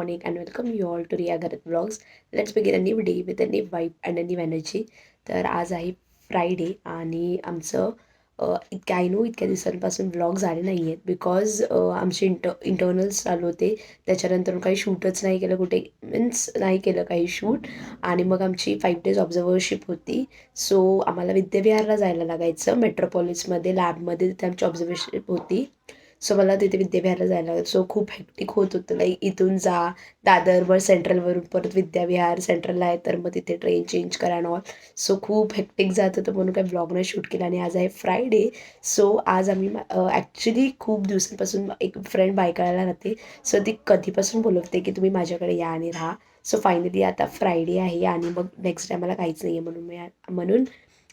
morning and welcome you all to Ria Garat Vlogs. Let's begin a new day with a new vibe and a new energy. तर आज आहे Friday आणि आमचं इतक्या I know इतक्या दिवसांपासून vlog झाले नाही आहेत बिकॉज आमचे इंट इंटर्नल्स चालू होते त्याच्यानंतर काही शूटच नाही केलं कुठे मीन्स नाही केलं काही शूट आणि मग आमची फाईव्ह डेज ऑब्झर्वरशिप होती सो आम्हाला विद्याविहारला जायला लागायचं मेट्रोपॉलिसमध्ये लॅबमध्ये तिथे आमची ऑब्झर्वरशिप होती सो मला तिथे विद्याविहारला जायला लागलं. सो खूप हॅक्टिक होत होतं. लाईक इथून जा. दादरवर सेंट्रलवरून परत विद्याविहार सेंट्रलला आहे. तर मग तिथे ट्रेन चेंज करा ऑल सो खूप हॅक्टिक जात होतं. म्हणून काय ब्लॉग शूट केला. आणि आज आहे फ्रायडे सो आज आम्ही ॲक्च्युली खूप दिवसांपासून एक फ्रेंड बायकाळायला राहते. सो ती कधीपासून बोलवते की तुम्ही माझ्याकडे या आणि राहा. सो फायनली आता फ्रायडे आहे. आणि मग नेक्स्ट टाईम मला काहीच नाही आहे म्हणून मी म्हणून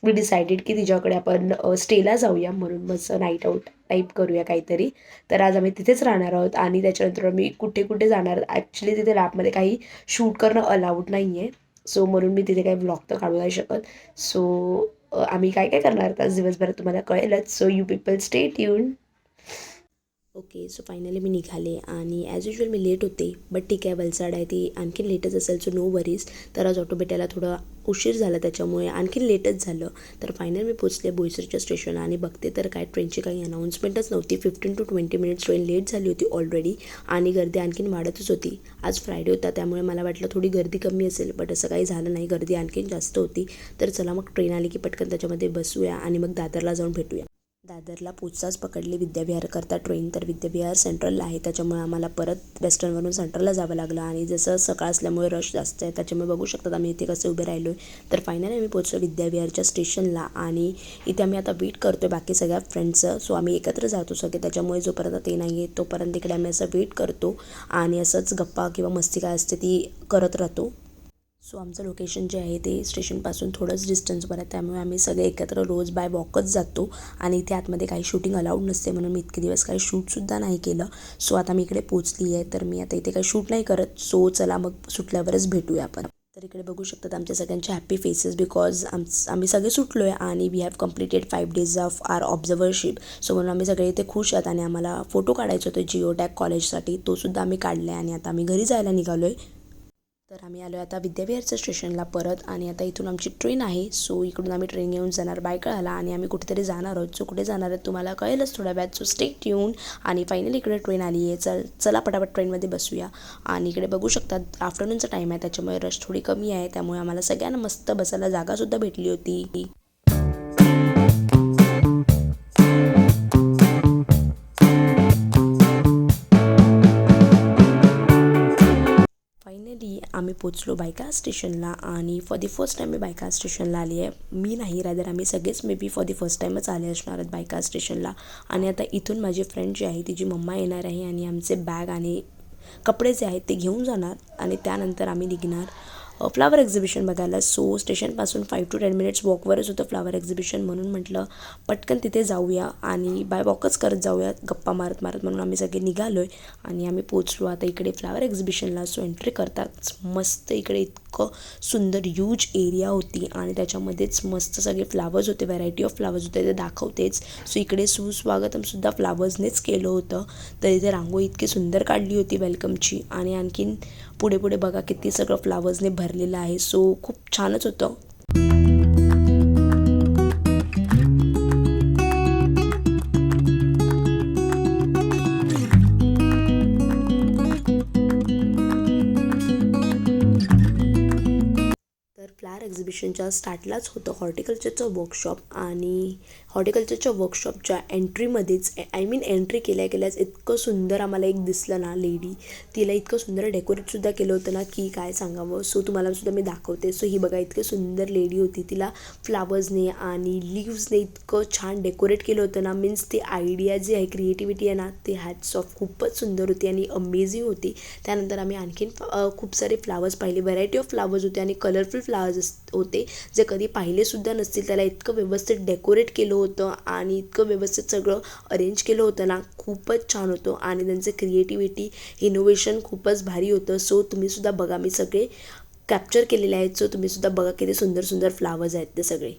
मी डिसायडेड की तिच्याकडे आपण स्टेला जाऊया म्हणून मस्त नाईट आऊट टाईप करूया काहीतरी. तर आज आम्ही तिथेच राहणार आहोत आणि त्याच्यानंतर आम्ही कुठे कुठे जाणार. ॲक्च्युली तिथे लॅबमध्ये काही शूट करणं अलाउड नाही आहे सो म्हणून मी तिथे काही ब्लॉग तर काढू नाही शकत. सो आम्ही काय काय करणार? आज दिवसभरात तुम्हाला कळेलच. So you people stay tune okay so finally मी निघाले आणि ॲज युजल मी लेट होते बट ठीक आहे वलसाड आहे ती आणखीन लेटच असेल सो नो वरीज तर आज ऑटो भेटायला थोडं उशीर झाला त्याच्यामुळे आणखीन लेटच झालं. तर फायनल मी पोचले बोईसरच्या स्टेशनला आणि बघते तर काय ट्रेनची काही अनाऊन्समेंटच नव्हती. Fifteen to twenty minutes train late झाली होती ऑलरेडी आणि गर्दी आणखीन वाढतच होती. आज फ्रायडे होता त्यामुळे मला वाटलं थोडी गर्दी कमी असेल बट असं काही झालं नाही. गर्दी आणखीन जास्त होती. तर चला मग ट्रेन आली की पटकन त्याच्यामध्ये बसूया आणि मग दादरला जाऊन भेटूया. दादरला पोचताच पकडली. विद्याविहारकरता ट्रेन तर विद्याविहार सेंट्रलला आहे. त्याच्यामुळे आम्हाला परत वेस्टर्नवरून सेंट्रलला जावं लागलं. आणि जसं सकाळ असल्यामुळे रश जास्त आहे त्याच्यामुळे बघू शकतात आम्ही इथे कसे उभे राहिलो आहे तर फायनली आम्ही पोचलो विद्याविहारच्या स्टेशनला आणि इथे आम्ही आता वेट करतो आहे बाकी सगळ्या फ्रेंड्सचं सो आम्ही एकत्र जातो सगळे. त्याच्यामुळे जोपर्यंत ते नाही आहे तोपर्यंत इकडे आम्ही असं वेट करतो आणि असंच गप्पा किंवा मस्ती काय असते ती करत राहतो. सो आमचं लोकेशन जे आहे ते स्टेशनपासून थोडंच डिस्टन्सवर आहे. त्यामुळे आम्ही सगळे एकत्र रोज बाय वॉकच जातो आणि इथे आतमध्ये काही शूटिंग अलाउड नसते म्हणून मी इतके दिवस काही शूटसुद्धा नाही केलं. सो आता मी इकडे पोचली आहे. तर मी आता इथे काही शूट नाही करत. सो चला मग सुटल्यावरच भेटूया आपण. तर इकडे बघू शकतात आमच्या सगळ्यांचे हॅपी फेसेस बिकॉज आम आम्ही सगळे सुटलो आहे आणि we have completed five days of our observership so म्हणून आम्ही सगळे इथे खुश आहात आणि आम्हाला फोटो काढायचे होते जिओ टॅग कॉलेजसाठी तोसुद्धा आम्ही काढला आहे आणि आता आम्ही घरी जायला निघालो आहे तर आम्ही आलो आता विद्याविहारचं स्टेशनला परत आणि आता इथून आमची ट्रेन आहे. सो इकडून आम्ही ट्रेन घेऊन जाणार बायकळाला आणि आम्ही कुठेतरी जाणार आहोत. सो कुठे जाणार आहेत तुम्हाला कळेलच थोड्या वेळात. सो स्टेट येऊन आणि फायनली इकडे ट्रेन आली आहे. चल चला पटापट ट्रेनमध्ये बसूया. आणि इकडे बघू शकतात आफ्टरनूनचा टाईम आहे. त्याच्यामुळे रश थोडी कमी आहे. त्यामुळे आम्हाला सगळ्यांना मस्त बसायला जागासुद्धा भेटली होती. पोचलो बायका स्टेशनला आणि फॉर दी फर्स्ट टाईम मी बायका स्टेशनला आली आहे. मी नाही रादर आम्ही सगळेच may be for the first टाईमच आले असणार आहेत बायका स्टेशनला आणि आता इथून माझी फ्रेंड जी आहे तिची मम्मा येणार आहे आणि आमचे बॅग आणि कपडे जे आहेत ते घेऊन जाणार आणि त्यानंतर आम्ही निघणार. फ्लावर एक्झिबिशन बघायला. सो स्टेशनपासून फाईव्ह टू टेन मिनिट्स वॉकवरच होतं फ्लावर एक्झिबिशन म्हणून म्हटलं पटकन तिथे जाऊया आणि बाय वॉकच करत जाऊया. गप्पा मारत मारत म्हणून आम्ही सगळे निघालो आहे आणि आम्ही पोचलो आता इकडे फ्लावर एक्झिबिशनला सो एंट्री करताच मस्त इकडे इतकं सुंदर ह्यूज एरिया होती आणि त्याच्यामध्येच मस्त सगळे फ्लावर्स होते व्हरायटी ऑफ फ्लावर्स होते ते दाखवतेच. सो इकडे सुस्वागतमसुद्धा फ्लावर्सनेच केलं होतं. तर इथे रांगोळी इतकी सुंदर काढली होती वेलकमची आणि आणखीन पुढे पुढे बघा किती सगळं फ्लावर्सने भरलेलं आहे. सो खूप छानच होतं. फ्लावर स्टार्टलाच होतं हॉर्टिकल्चरचं वर्कशॉप आणि हॉर्टिकल्चरच्या वर्कशॉपच्या एंट्रीमध्येच आय मीन एंट्री केल्या केल्याच इतकं सुंदर आम्हाला एक दिसलं ना लेडी तिला इतकं सुंदर डेकोरेटसुद्धा केलं होतं ना की काय सांगावं. सो तुम्हाला सुद्धा मी दाखवते. सो ही बघा इतकी सुंदर लेडी होती. तिला फ्लावर्सने आणि लिव्सने इतकं छान डेकोरेट केलं होतं ना. मीन्स ती आयडिया जी आहे क्रिएटिव्हिटी आहे ना ते हॅट्स ऑफ खूपच सुंदर होती आणि अमेझिंग होती. त्यानंतर आम्ही आणखीन खूप सारे फ्लावर्स पाहिले. व्हरायटी ऑफ फ्लावर्स होते आणि कलरफुल फ्लावर्स होते. जे कधी पाहिलेसुद्धा नसतील त्याला इतकं व्यवस्थित डेकोरेट केलं होतं आणि इतकं व्यवस्थित सगळं अरेंज केलं होतं ना खूपच छान होतं. आणि त्यांचं क्रिएटिव्हिटी इनोव्हेशन खूपच भारी होतं. सो तुम्हीसुद्धा बघा मी सगळे कॅप्चर केलेले आहेत. सो तुम्हीसुद्धा बघा किती सुंदर सुंदर फ्लावर्स आहेत ते सगळे.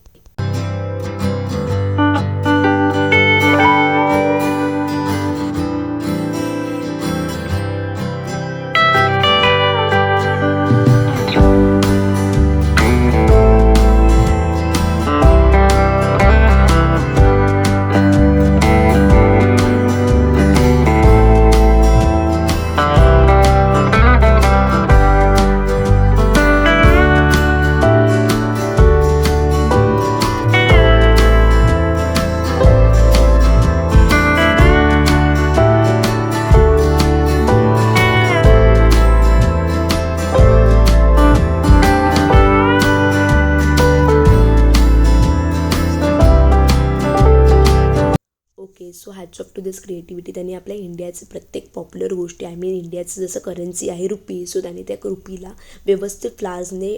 Hats off to this creativity त्यांनी आपल्या इंडियाचे प्रत्येक पॉप्युलर गोष्टी आय मीन इंडियाचं जसं करन्सी आहे रुपी सो त्यांनी त्या रुपीला व्यवस्थित फ्लाजने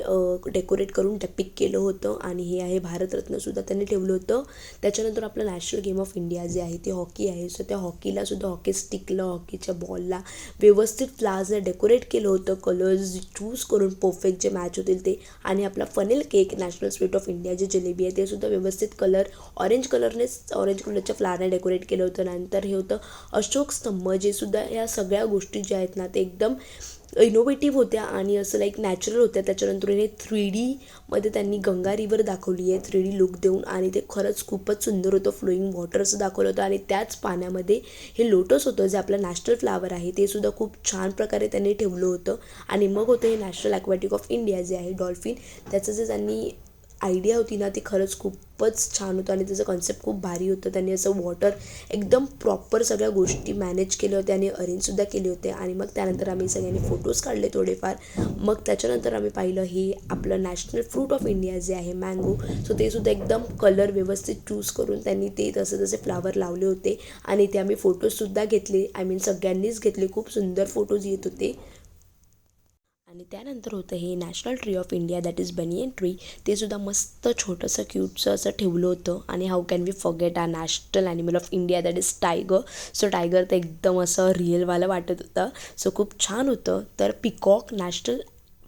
डेकोरेट करून टॅपिक केलं होतं. आणि हे आहे भारतरत्नसुद्धा त्यांनी ठेवलं होतं. त्याच्यानंतर आपलं नॅशनल गेम ऑफ इंडिया जे आहे ते हॉकी आहे. सो त्या हॉकीला सुद्धा हॉकी स्टिकला हॉकीच्या बॉलला व्यवस्थित फ्लाजने डेकोरेट केलं होतं. कलर्स चूज करून परफेक्ट जे मॅच होतील ते. आणि आपला funnel cake national sweet of India जे जिलेबी आहे ते सुद्धा व्यवस्थित कलर ऑरेंज कलरनेच ऑरेंज कलरच्या फ्लारने डेकोरेट केलं होतं. नंतर हे होतं अशोक स्तंभ जे सुद्धा या सगळ्या गोष्टी ज्या आहेत ना ते एकदम इनोव्हेटिव्ह होत्या आणि असं लाईक नॅचरल होत्या. त्याच्यानंतर हे थ्री डीमध्ये त्यांनी गंगा रिवर दाखवली आहे थ्री डी लुक देऊन आणि ते खरंच खूपच सुंदर होतं. फ्लोईंग वॉटर असं दाखवलं होतं आणि त्याच पाण्यामध्ये हे लोटस होतं जे आपलं नॅशनल फ्लावर आहे ते सुद्धा खूप छान प्रकारे त्यांनी ठेवलं होतं. आणि मग होतं हे नॅशनल ॲक्वॅटिक ऑफ इंडिया जे आहे डॉल्फिन त्याचं जे त्यांनी आयडिया होती ना ती खरंच खूपच छान होतं आणि त्याचं कॉन्सेप्ट खूप भारी होतं. त्यांनी असं वॉटर एकदम प्रॉपर सगळ्या गोष्टी मॅनेज केल्या होत्या आणि अरेंजसुद्धा केले होते. आणि मग त्यानंतर आम्ही सगळ्यांनी फोटोज काढले थोडेफार. मग त्याच्यानंतर आम्ही पाहिलं हे आपलं नॅशनल फ्रूट ऑफ इंडिया जे आहे मँगो सो ते सुद्धा एकदम कलर व्यवस्थित चूज करून त्यांनी ते तसे तसे फ्लावर लावले होते. आणि ते आम्ही फोटोजसुद्धा घेतले. आय मीन सगळ्यांनीच घेतले. खूप सुंदर फोटोज येत होते. आणि त्यानंतर होतं हे national tree of India that is banyan tree ते सुद्धा मस्त छोटंसं क्यूटचं असं ठेवलं होतं. आणि how can we forget a national animal of India that is tiger so tiger तर एकदम असं रिअलवालं वाटत होतं. सो खूप छान होतं. तर peacock national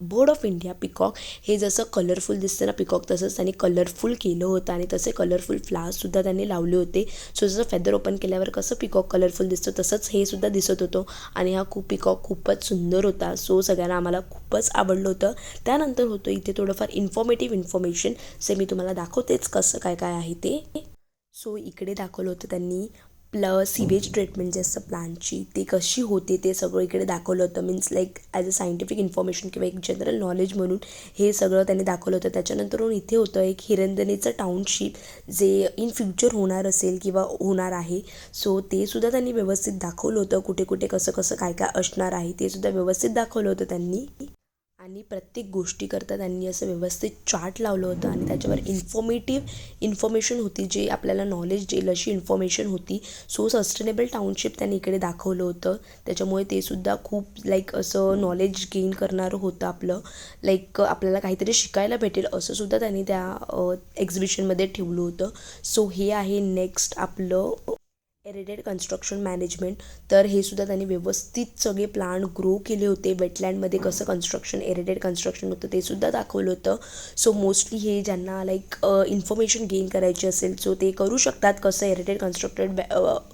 bird of India peacock हे जसं कलरफुल दिसतं ना पिकॉक तसंच त्यांनी कलरफुल केलं होतं आणि तसे कलरफुल फ्लावर्ससुद्धा त्यांनी लावले होते. सो जसं फेदर ओपन केल्यावर कसं पिकॉक कलरफुल दिसतं तसंच हे सुद्धा दिसत होतं. आणि हा खूप पिकॉक खूपच सुंदर होता. सो सगळ्यांना आम्हाला खूपच आवडलं होतं. त्यानंतर होतं इथे थोडंफार इन्फॉर्मेटिव्ह इन्फॉर्मेशन से मी तुम्हाला दाखवतेच कसं काय काय आहे ते. सो इकडे दाखवलं होतं त्यांनी प्लस सीवेज ट्रीटमेंट जे असतं प्लांटची ते कशी होते ते सगळं इकडे दाखवलं होतं. Means like as a scientific information किंवा एक जनरल नॉलेज म्हणून हे सगळं त्यांनी दाखवलं होतं. त्याच्यानंतर इथे होतं एक हिरंदनेचं टाउनशिप जे इन फ्युचर होणार असेल किंवा होणार आहे. सो ते सुद्धा त्यांनी व्यवस्थित दाखवलं होतं. कुठे कुठे कसं कसं काय काय असणार आहे ते सुद्धा व्यवस्थित दाखवलं होतं त्यांनी. आणि प्रत्येक गोष्टीकरता त्यांनी असं व्यवस्थित चार्ट लावलं होतं आणि त्याच्यावर इन्फॉर्मेटिव्ह इन्फॉर्मेशन होती जे आपल्याला नॉलेज देईल अशी इन्फॉर्मेशन होती. सो सस्टेनेबल टाउनशिप त्यांनी इकडे दाखवलं होतं. त्याच्यामुळे ते सुद्धा खूप लाईक असं नॉलेज गेन करणारं होतं आपलं. लाईक आपल्याला काहीतरी शिकायला भेटेल असं सुद्धा त्यांनी त्या एक्झिबिशनमध्ये ठेवलं होतं. सो हे आहे नेक्स्ट आपलं एरेडेड कन्स्ट्रक्शन मॅनेजमेंट. तर हे सुद्धा त्यांनी व्यवस्थित सगळे प्लांट ग्रो केले होते. वेटलँडमध्ये कसं कन्स्ट्रक्शन एरेडेड कन्स्ट्रक्शन होतं ते सुद्धा दाखवलं होतं. सो मोस्टली हे ज्यांना लाईक इन्फॉर्मेशन गेन करायची असेल सो ते करू शकतात कसं एरेडेड कन्स्ट्रक्टेड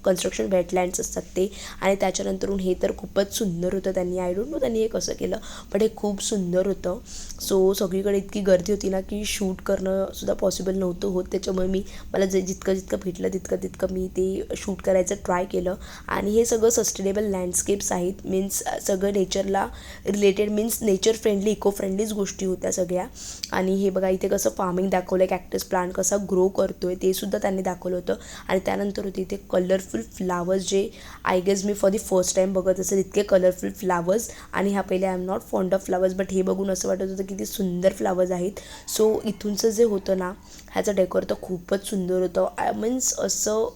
कन्स्ट्रक्शन वेटलँड्स असतात ते. आणि त्याच्यानंतरून हे तर खूपच सुंदर होतं त्यांनी. आय डोंट नो त्यांनी हे कसं केलं बट हे खूप सुंदर होतं. सो सगळीकडे इतकी गर्दी होती ना की शूट करणं सुद्धा पॉसिबल नव्हतं होत. त्याच्यामुळे मी मला जे जितकं जितकं भेटलं तितकं तितकं मी ते शूट शूट करायचं ट्राय केलं. आणि हे सगळं सस्टेनेबल लँडस्केप्स आहेत. मीन्स सगळं नेचरला related means nature friendly eco फ्रेंडलीच गोष्टी होत्या सगळ्या. आणि हे बघा इथे कसं फार्मिंग दाखवलं आहे कॅक्टस प्लांट कसा ग्रो करतो आहे ते सुद्धा त्यांनी दाखवलं होतं. आणि त्यानंतर होते इथे कलरफुल फ्लावर्स जे आय गेस मी फॉर दी फर्स्ट टाईम बघत असेल इतके कलरफुल फ्लावर्स आणि ह्या पहिले I am not fond of flowers but हे बघून असं वाटत होतं किती सुंदर फ्लावर्स आहेत. सो इथूनचं जे होतं ना ह्याचं डेकोर तर खूपच सुंदर होतं. आय मीन्स असं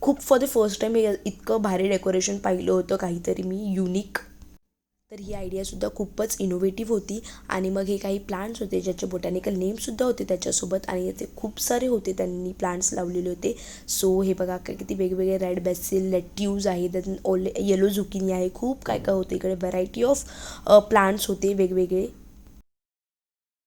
खूप फॉर द फर्स्ट टाईम हे इतकं भारी डेकोरेशन पाहिलं होतं काहीतरी मी युनिक तर ही आयडियासुद्धा खूपच इनोव्हेटिव्ह होती आणि मग हे काही प्लांट्स होते ज्याचे बोटॅनिकल नेमसुद्धा होते त्याच्यासोबत आणि याचे खूप सारे होते त्यांनी प्लांट्स लावलेले होते. सो हे बघा काय किती वेगवेगळे रेड बेसिल लेट्यूज आहे त्यातून ओले येलो झुकिनी आहे खूप काय काय होते इकडे व्हरायटी ऑफ प्लांट्स होते वेगवेगळे.